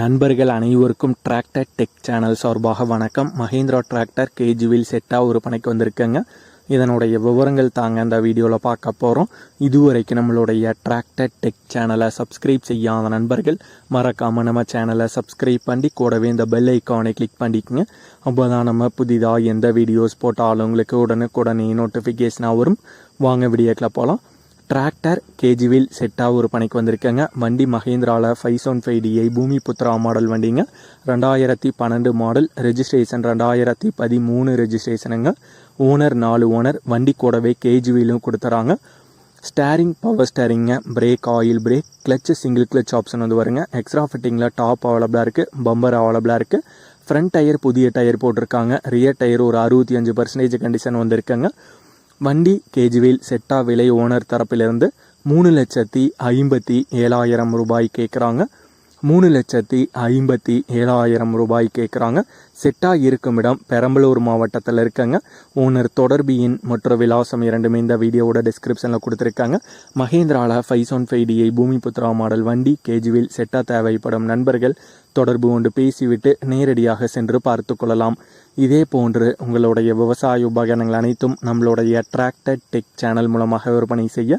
நண்பர்கள் அனைவருக்கும் tractor tech channel சார்பாக வணக்கம். மஹேந்திரா டிராக்டர் கேஜிவில் செட்டாக ஒரு பணிக்கு வந்திருக்கேங்க. இதனுடைய விவரங்கள் தாங்க அந்த வீடியோவில் பார்க்க போகிறோம் இதுவரைக்கும் நம்மளுடைய டிராக்டர் டெக் சேனலை சப்ஸ்கிரைப் செய்யாத நண்பர்கள் மறக்காமல் நம்ம சேனலை சப்ஸ்கிரைப் பண்ணி கூடவே இந்த பெல் ஐக்கானை கிளிக் பண்ணிக்கோங்க. அப்போ தான் நம்ம புதிதாக எந்த வீடியோஸ் போட்டாலும் உங்களுக்கு உடனுக்குடனே நோட்டிஃபிகேஷனாக வரும். வாங்க வீடியோக்கில் போகலாம் டிராக்டர் கேஜிவில் செட்டாக ஒரு பணிக்கு வந்திருக்கேங்க. வண்டி மஹேந்திராவில் five seven five DI Bhoomi Putra model வண்டிங்க. ரெண்டாயிரத்தி பன்னெண்டு மாடல் ரெஜிஸ்ட்ரேஷன் ரெண்டாயிரத்தி பதிமூணு ரெஜிஸ்ட்ரேஷனுங்க. ஓனர் நாலு ஓனர் வண்டி கூடவே கேஜிவிலும் கொடுத்துறாங்க. Steering power ஸ்டேரிங்க brake oil brake clutch single clutch option வந்து வருங்க. எக்ஸ்ட்ரா ஃபிட்டிங்கில் டாப் அவைலபிளாக இருக்குது பம்பர் அவைலபிளாக இருக்குது ஃப்ரண்ட் டயர் புதிய டயர் போட்டிருக்காங்க. ரியர் டயர் ஒரு அறுபத்தி அஞ்சு பர்சன்டேஜ் கண்டிஷன் வந்திருக்குங்க. வண்டி கேஜுவேல் செட்டா விலை ஓனர் தரப்பிலிருந்து மூணு லட்சத்தி ஐம்பத்தி ஏழாயிரம் ரூபாய் கேட்குறாங்க. மூணு லட்சத்தி ஐம்பத்தி ஏழாயிரம் ரூபாய் கேட்குறாங்க செட்டாக இருக்கும் இடம் பெரம்பலூர் மாவட்டத்தில் இருக்கங்க. ஓனர் தொடர்பு எண் மற்றும் விலாசம் இரண்டுமே இந்த வீடியோவோட டிஸ்கிரிப்ஷனில் கொடுத்துருக்காங்க. மகேந்திராவில் five one five DI Bhoomi Putra model வண்டி கேஜுவில் செட்டா தேவைப்படும் நண்பர்கள் தொடர்பு கொண்டு பேசிவிட்டு நேரடியாக சென்று பார்த்து கொள்ளலாம். இதே போன்று உங்களுடைய விவசாய உபகரணங்கள் அனைத்தும் நம்மளுடைய டிராக்டர் டெக் சேனல் மூலமாக விற்பனை செய்ய